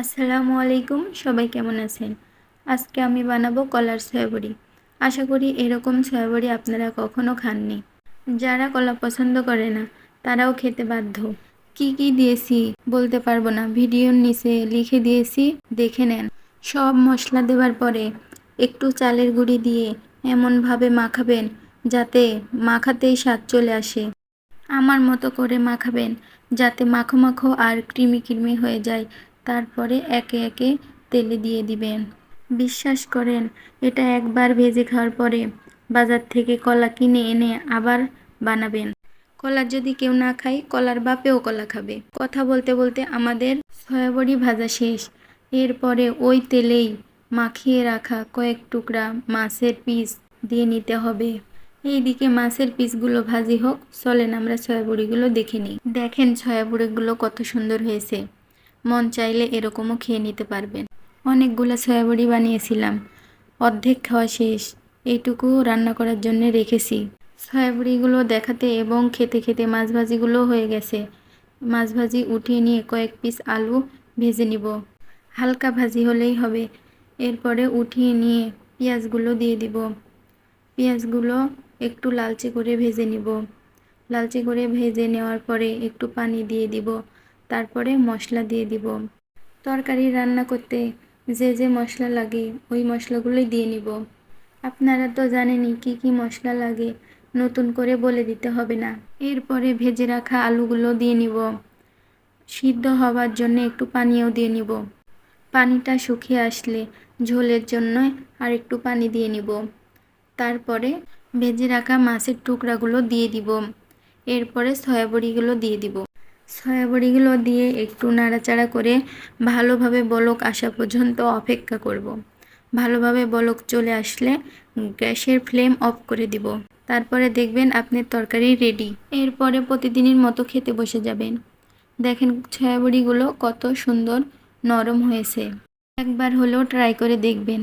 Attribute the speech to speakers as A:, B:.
A: আসসালামু আলাইকুম, সবাই কেমন আছেন? আজকে আমি বানাবো কলার সয়াবড়ি। আশা করি এরকম সয়াবড়ি আপনারা কখনো খাননি। যারা কলা পছন্দ করে না, তারাও খেতে বাধ্য। কি কি দিয়েছি বলতে পারব না, ভিডিওর নিচে লিখে দিয়েছি, দেখে নেন। সব মশলা দেওয়ার পরে একটু চালের গুঁড়ি দিয়ে এমনভাবে মাখাবেন যাতে মাখাতেই স্বাদ চলে আসে। আমার মতো করে মাখাবেন যাতে মাখো মাখো আর ক্রিমি ক্রিমি হয়ে যায়। তারপরে একে একে তেলে দিয়ে দিবেন। বিশ্বাস করেন, এটা একবার ভেজে খাওয়ার পরে বাজার থেকে কলা কিনে এনে আবার বানাবেন। কলা যদি কেউ না খায়, কলার বাপেও কলা খাবে। কথা বলতে বলতে আমাদের সয়াবড়ি ভাজা শেষ। এরপরে ওই তেলেই মাখিয়ে রাখা কয়েক টুকরা মাছের পিস দিয়ে নিতে হবে। এইদিকে মাছের পিসগুলো ভাজি হোক, চলেন আমরা সয়াবড়িগুলো দেখে নিই। দেখেন সয়াবড়িগুলো কত সুন্দর হয়েছে। মন চাইলে এরকমও খেয়ে নিতে পারবেন। অনেকগুলো সয়াবড়ি বানিয়েছিলাম। অর্ধেক খাওয়া শেষ। এইটুকু রান্না করার জন্য রেখেছি। সয়াবড়িগুলো দেখাতে এবং খেতে খেতে মাছ ভাজিগুলো হয়ে গেছে। মাছ ভাজি উঠিয়ে নিয়ে কয়েক পিস আলু ভেজে নিব। হালকা ভাজি হলেই হবে। এরপরে উঠিয়ে নিয়ে পেঁয়াজগুলো দিয়ে দিব। পেঁয়াজগুলো একটু লালচে করে ভেজে নিব। লালচে করে ভেজে নেওয়ার পরে একটু পানি দিয়ে দিব। তারপরে মশলা দিয়ে দিব। তরকারি রান্না করতে যে যে মশলা লাগে, ওই মশলাগুলোই দিয়ে নিব। আপনারা তো জানেনই কি কি মশলা লাগে, নতুন করে বলে দিতে হবে না। এরপরে ভেজে রাখা আলুগুলো দিয়ে নিব। সিদ্ধ হওয়ার জন্য একটু পানিও দিয়ে নিব। পানিটা শুকিয়ে আসলে ঝোলের জন্য আর একটু পানি দিয়ে নিব। তারপরে ভেজে রাখা মাছের টুকরাগুলো দিয়ে দিব। এরপরে সয়াবড়িগুলো দিয়ে দিব। সয়াবড়িগুলো দিয়ে একটু নাড়াচাড়া করে ভালোভাবে বলক আসা পর্যন্ত অপেক্ষা করব। ভালোভাবে বলক চলে আসলে গ্যাসের ফ্লেম অফ করে দিব। তারপরে দেখবেন আপনার তরকারি রেডি এরপরে প্রতিদিনের মতো খেতে বসে যাবেন। দেখেন সয়াবড়িগুলো কত সুন্দর নরম হয়েছে। একবার হলেও ট্রাই করে দেখবেন।